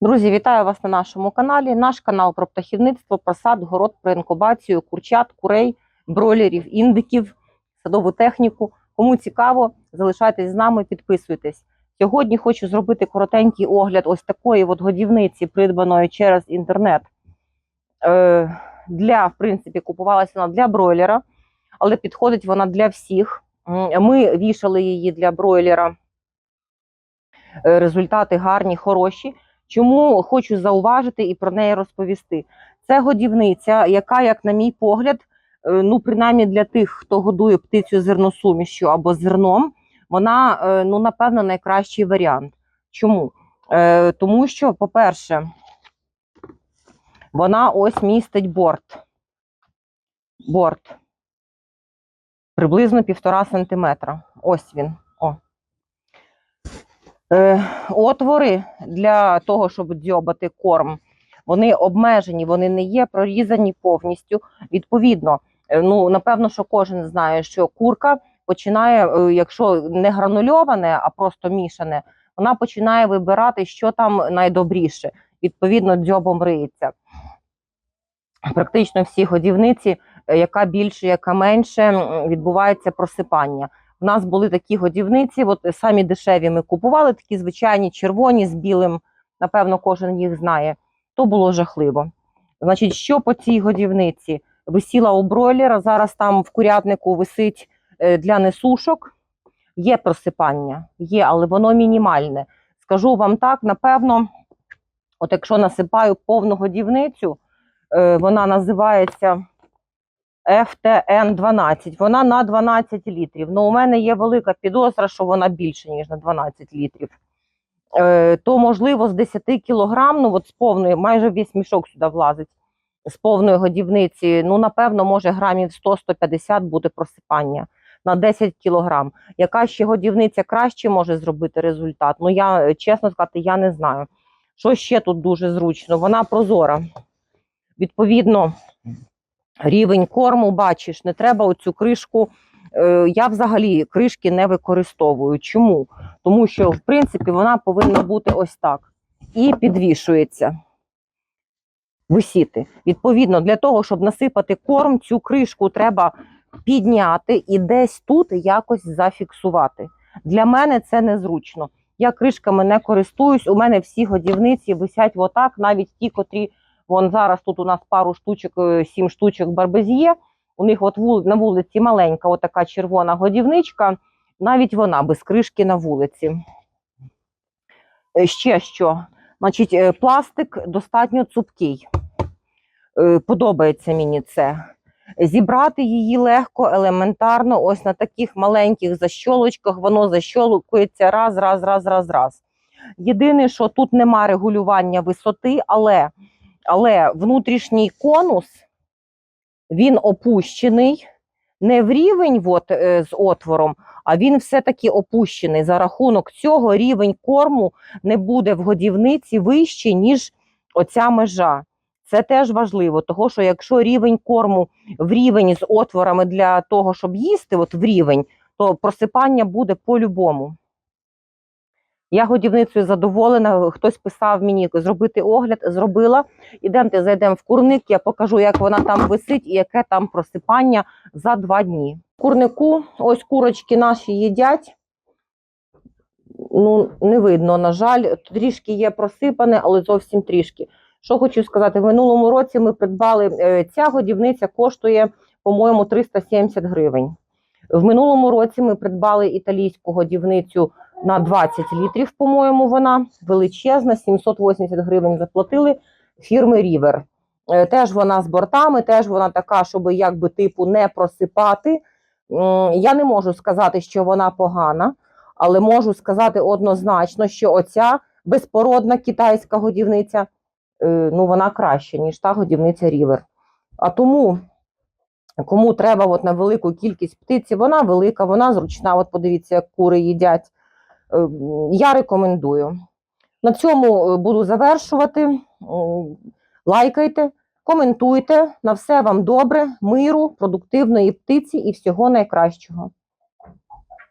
Друзі, вітаю вас на нашому каналі. Наш канал про птахівництво, про сад, город, про інкубацію, курчат, курей, бройлерів, індиків, садову техніку. Кому цікаво, залишайтесь з нами, підписуйтесь. Сьогодні хочу зробити коротенький огляд ось такої от годівниці, придбаної через інтернет. Е, для, в принципі, купувалася вона для бройлера, але підходить вона для всіх. Ми вішали її для бройлера. Е, Результати гарні, хороші. Чому хочу зауважити і про неї розповісти? Це годівниця, яка, як на мій погляд, е, ну принаймні для тих, хто годує птицю зерносумішю або зерном, вона е, ну напевно найкращий варіант. Чому? Е, Тому що, по-перше, вона ось містить борт. Борт. Приблизно півтора сантиметра. Ось він. Е, отвори для того, щоб дзьобати корм, вони обмежені, вони не є прорізані повністю. Відповідно, е, ну напевно, що кожен знає, що курка починає, е, якщо не гранульоване, а просто мішане, вона починає вибирати, що там найдобріше. Відповідно, дзьобом риється. Практично всі годівниці, яка більше, яка менше, відбувається просипання. У нас були такі годівниці, от самі дешеві ми купували, такі звичайні червоні з білим, напевно, кожен їх знає. То було жахливо. Значить, що по цій годівниці? Висіла у бройлера, зараз там в курятнику висить е, для несушок. Є просипання, є, але воно мінімальне. Скажу вам так, напевно, от якщо насипаю повну годівницю, е, вона називається FTN 12. Вона на 12 літрів. Ну, у мене є велика підозра, що вона більше, ніж на 12 літрів. Е, то, можливо, з 10 кілограм, ну от з повної, майже весь мішок сюди влазить. З повної годівниці, ну, напевно, може грамів 100-150 буде просипання на 10 кілограм. Яка ще годівниця краще може зробити результат? Ну, я, чесно сказати, я не знаю. Що ще тут дуже зручно? Вона прозора. Відповідно, рівень корму, бачиш, не треба оцю кришку. Е, Я взагалі кришки не використовую. Чому? Тому що, в принципі, вона повинна бути ось так. І підвішується. Висіти. Відповідно, для того, щоб насипати корм, цю кришку треба підняти і десь тут якось зафіксувати. Для мене це незручно. Я кришками не користуюсь. У мене всі годівниці висять отак, навіть ті, котрі Вон зараз тут у нас пару штучок, е, сім штучок барбезє. У них от на вулиці маленька, отака червона годівничка, навіть вона без кришки на вулиці. Е, Ще що? Значить, е, пластик достатньо цупкий. Подобається мені це. Зібрати її легко, елементарно, ось на таких маленьких защолочках, воно защолкується раз, раз, раз, раз, раз. Єдине, що тут нема регулювання висоти, але але внутрішній конус він опущений не в рівень от, е, з отвором, а він все-таки опущений. За рахунок цього рівень корму не буде в годівниці вищий, ніж оця межа. Це теж важливо, тому що якщо рівень корму в рівень з отворами для того, щоб їсти, от в рівень, то просипання буде по-любому. Я годівницею задоволена. Хтось писав мені зробити огляд, зробила. Ідемте, зайдемо в курник, я покажу, як вона там висить і яке там просипання за два дні. В курнику ось курочки наші їдять. Ну, не видно, на жаль, трішки є просипане, але зовсім трішки. Що хочу сказати, в минулому році ми придбали е, ця годівниця коштує, по-моєму, 370 гривень. В минулому році ми придбали італійську годівницю на 20 літрів, по-моєму, вона величезна, 780 гривень заплатили фірми Рівер. Теж вона з бортами, теж вона така, щоб якби типу не просипати. Я не можу сказати, що вона погана, але можу сказати однозначно, що оця безпородна китайська годівниця, е, ну вона краща, ніж та годівниця Рівер. А тому, кому треба от на велику кількість птиці, вона велика, вона зручна. От подивіться, як кури їдять. Е, Я рекомендую. На цьому е, буду завершувати. Лайкайте, коментуйте. На все вам добре, миру, продуктивної птиці і всього найкращого.